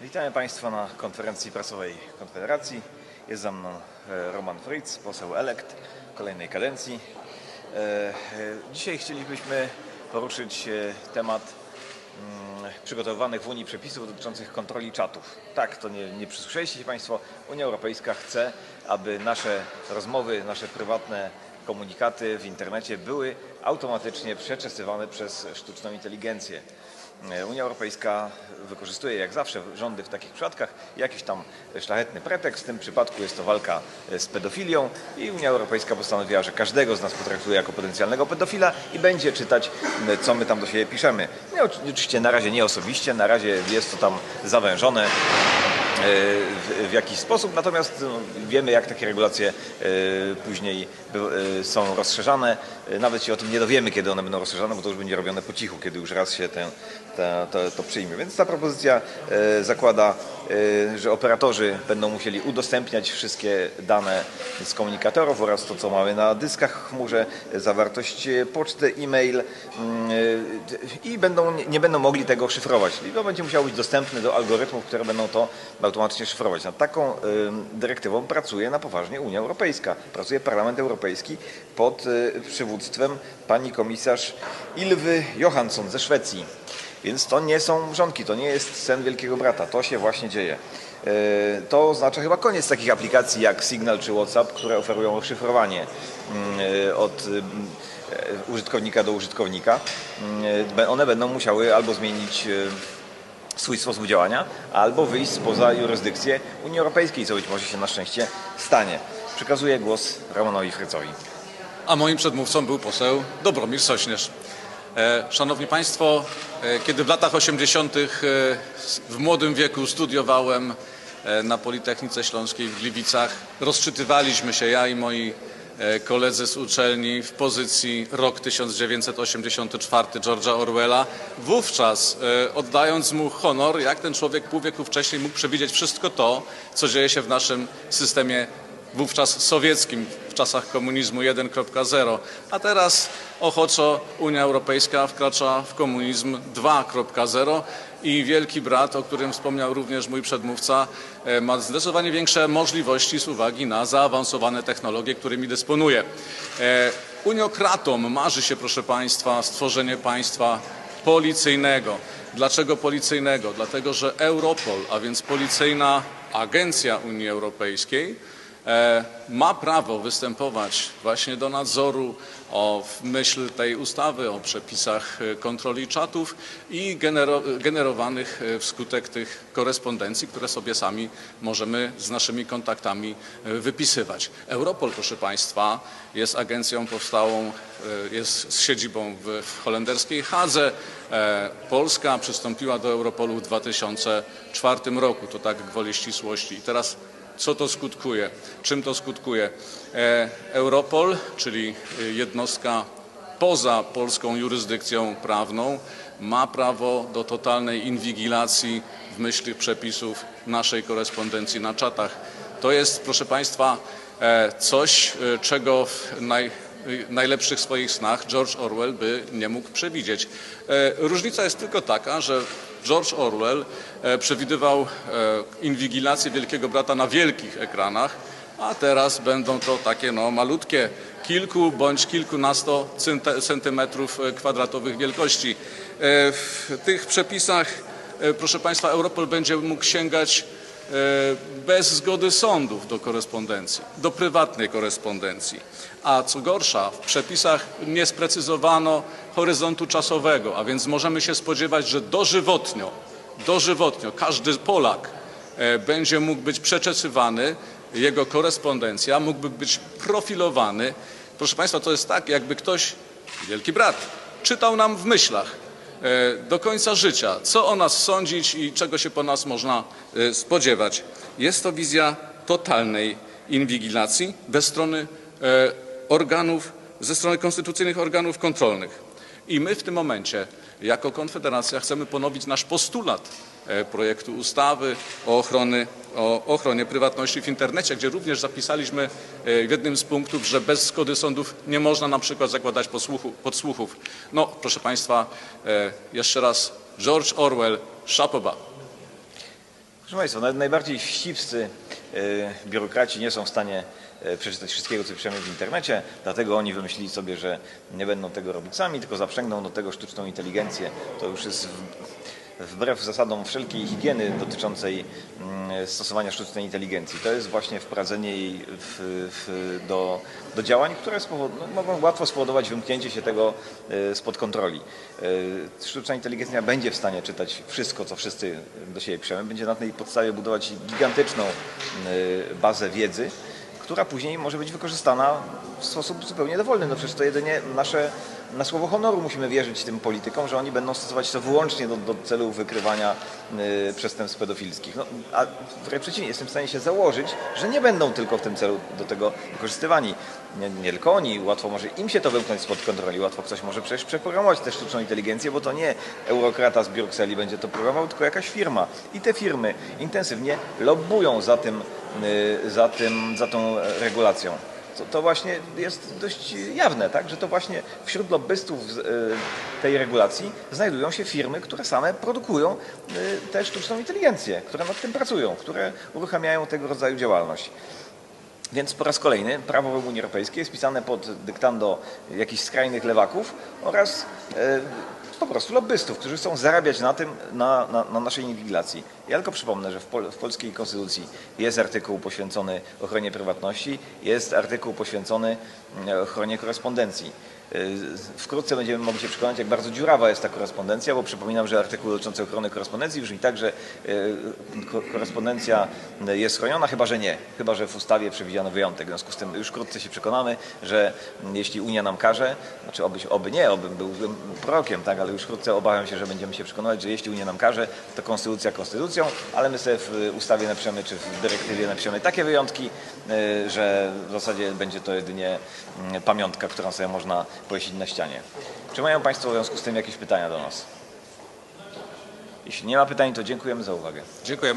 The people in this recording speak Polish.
Witamy Państwa na konferencji prasowej Konfederacji. Jest za mną e, Roman Fritz, poseł elekt kolejnej kadencji. E, e, Dzisiaj chcielibyśmy poruszyć temat mm, przygotowywanych w Unii przepisów dotyczących kontroli czatów. Tak, to nie, nie przysłyszeliście Państwo. Unia Europejska chce, aby nasze rozmowy, nasze prywatne komunikaty w internecie były automatycznie przeczesywane przez sztuczną inteligencję. E, Unia Europejska wykorzystuje jak zawsze rządy w takich przypadkach jakiś tam szlachetny pretekst. W tym przypadku jest to walka e, z pedofilią i Unia Europejska postanowiła, że każdego z nas potraktuje jako potencjalnego pedofila i będzie czytać, co my tam do siebie piszemy. Oczywiście na razie nie osobiście, na razie jest to tam zawężone w, jakiś sposób, natomiast no, wiemy, jak takie regulacje e, później e, są rozszerzane. E, Nawet się o tym nie dowiemy, kiedy one będą rozszerzane, bo to już będzie robione po cichu, kiedy już raz się tę- ta, to, to przyjmie. Więc ta propozycja zakłada, że operatorzy będą musieli udostępniać wszystkie dane z komunikatorów oraz to, co mamy na dyskach w chmurze, zawartość e, poczty, e-mail mm, e, i będą, nie- będą mogli tego szyfrować. I to będzie musiało być dostępne do algorytmów, które będą to automatycznie szyfrować. Nad taką dyrektywą pracuje na poważnie Unia Europejska. Pracuje Parlament Europejski pod przywództwem pani komisarz Ilwy Johansson ze Szwecji. Więc to nie są mrzonki, to nie jest sen Wielkiego Brata, to się właśnie dzieje. E, To oznacza chyba koniec takich aplikacji jak Signal czy WhatsApp, które oferują szyfrowanie mm, e, od e, użytkownika do użytkownika. Mm, One będą musiały albo zmienić swój sposób działania, albo wyjść spoza jurysdykcję Unii Europejskiej, co być może się na szczęście stanie. Przekazuję głos Romanowi Frycowi. A moim przedmówcą był poseł Dobromir Sośnierz. E, Szanowni Państwo, e, kiedy w latach 80. e, w młodym wieku studiowałem na Politechnice Śląskiej w Gliwicach, rozczytywaliśmy się, ja i moi koledzy z uczelni w pozycji rok 1984 George'a Orwella, wówczas oddając mu honor, jak ten człowiek pół wieku wcześniej mógł przewidzieć wszystko to, co dzieje się w naszym systemie wówczas sowieckim, czasach komunizmu 1.0, a teraz ochoczo Unia Europejska wkracza w komunizm 2.0 i wielki brat, o którym wspomniał również mój przedmówca, e, ma zdecydowanie większe możliwości z uwagi na zaawansowane technologie, którymi dysponuje. E, Uniokratom marzy się, proszę Państwa, stworzenie państwa policyjnego. Dlaczego policyjnego? Dlatego, że Europol, a więc policyjna agencja Unii Europejskiej, ma prawo występować właśnie do nadzoru o, w myśl tej ustawy o przepisach e, kontroli czatów i genero, generowanych e, wskutek tych korespondencji, które sobie sami możemy z naszymi kontaktami e, wypisywać. Europol, proszę Państwa, jest agencją powstałą, e, jest z siedzibą w, w holenderskiej Hadze. E, Polska przystąpiła do Europolu w 2004 roku, to tak gwoli ścisłości. I teraz co to skutkuje? Czym to skutkuje? E, Europol, czyli e, jednostka poza polską jurysdykcją prawną, ma prawo do totalnej inwigilacji w myśl przepisów naszej korespondencji na czatach. To jest, proszę Państwa, e, coś, czego w naj, najlepszych swoich snach George Orwell by nie mógł przewidzieć. E, Różnica jest tylko taka, że George Orwell e, przewidywał e, inwigilację Wielkiego Brata na wielkich ekranach, a teraz będą to takie no, malutkie, kilku bądź kilkunasto centymetrów kwadratowych wielkości. W tych przepisach, proszę Państwa, Europol będzie mógł sięgać bez zgody sądów do korespondencji, do prywatnej korespondencji. A co gorsza, w przepisach nie sprecyzowano horyzontu czasowego, a więc możemy się spodziewać, że dożywotnio, dożywotnio każdy Polak e, będzie mógł być przeczesywany, jego korespondencja mógłby być profilowany. Proszę Państwa, to jest tak, jakby ktoś, wielki brat, czytał nam w myślach e, do końca życia, co o nas sądzić i czego się po nas można e, spodziewać. Jest to wizja totalnej inwigilacji ze strony e, organów, ze strony konstytucyjnych organów kontrolnych. I my w tym momencie, jako Konfederacja, chcemy ponowić nasz postulat e, projektu ustawy o, ochrony, o ochronie prywatności w internecie, gdzie również zapisaliśmy e, w jednym z punktów, że bez zgody sądów nie można na przykład zakładać podsłuchów. No, proszę Państwa, e, jeszcze raz, George Orwell, szapoba. Proszę Państwa, najbardziej wścibscy biurokraci nie są w stanie przeczytać wszystkiego, co piszemy w internecie, dlatego oni wymyślili sobie, że nie będą tego robić sami, tylko zaprzęgną do tego sztuczną inteligencję. To już jest wbrew zasadom wszelkiej higieny dotyczącej mm, stosowania sztucznej inteligencji. To jest właśnie wprowadzenie jej w, w, do, do działań, które spowod- no, mogą łatwo spowodować wymknięcie się tego y, spod kontroli. Y, Sztuczna inteligencja będzie w stanie czytać wszystko, co wszyscy do siebie piszemy. Będzie na tej podstawie budować gigantyczną y, bazę wiedzy, która później może być wykorzystana w sposób zupełnie dowolny. No przecież to jedynie nasze, na słowo honoru musimy wierzyć tym politykom, że oni będą stosować to wyłącznie do, do celu wykrywania y, przestępstw pedofilskich. No, a wręcz przeciwnie, jestem w stanie się założyć, że nie będą tylko w tym celu do tego wykorzystywani. Nie, nie tylko oni, łatwo może im się to wymknąć spod kontroli, łatwo ktoś może przecież przeprogramować tę sztuczną inteligencję, bo to nie eurokrata z Brukseli będzie to programował, tylko jakaś firma. I te firmy intensywnie lobbują za tym, y, za tym, za tą regulacją. To, to właśnie jest dość jawne, tak? że to właśnie wśród lobbystów y, tej regulacji znajdują się firmy, które same produkują y, tę sztuczną inteligencję, które nad tym pracują, które uruchamiają tego rodzaju działalność. Więc po raz kolejny prawo w Unii Europejskiej jest pisane pod dyktando jakichś skrajnych lewaków oraz e, po prostu lobbystów, którzy chcą zarabiać na tym, na, na, na naszej inwigilacji. Ja tylko przypomnę, że w, pol, w polskiej konstytucji jest artykuł poświęcony ochronie prywatności, jest artykuł poświęcony mm, ochronie korespondencji. E, Wkrótce będziemy mogli się przekonać, jak bardzo dziurawa jest ta korespondencja, bo przypominam, że artykuł dotyczący ochrony korespondencji brzmi tak, że ko- korespondencja jest chroniona, chyba że nie. Chyba, że w ustawie przewidziano wyjątek. W związku z tym już wkrótce się przekonamy, że jeśli Unia nam każe, znaczy oby, oby nie, oby byłbym prorokiem, tak, ale już wkrótce obawiam się, że będziemy się przekonywać, że jeśli Unia nam każe, to konstytucja ale my sobie w ustawie napiszemy, czy w dyrektywie napiszemy takie wyjątki, y, że w zasadzie będzie to jedynie mm, pamiątka, którą sobie można powiesić na ścianie. Czy mają Państwo w związku z tym jakieś pytania do nas? Jeśli nie ma pytań, to dziękujemy za uwagę. Dziękujemy.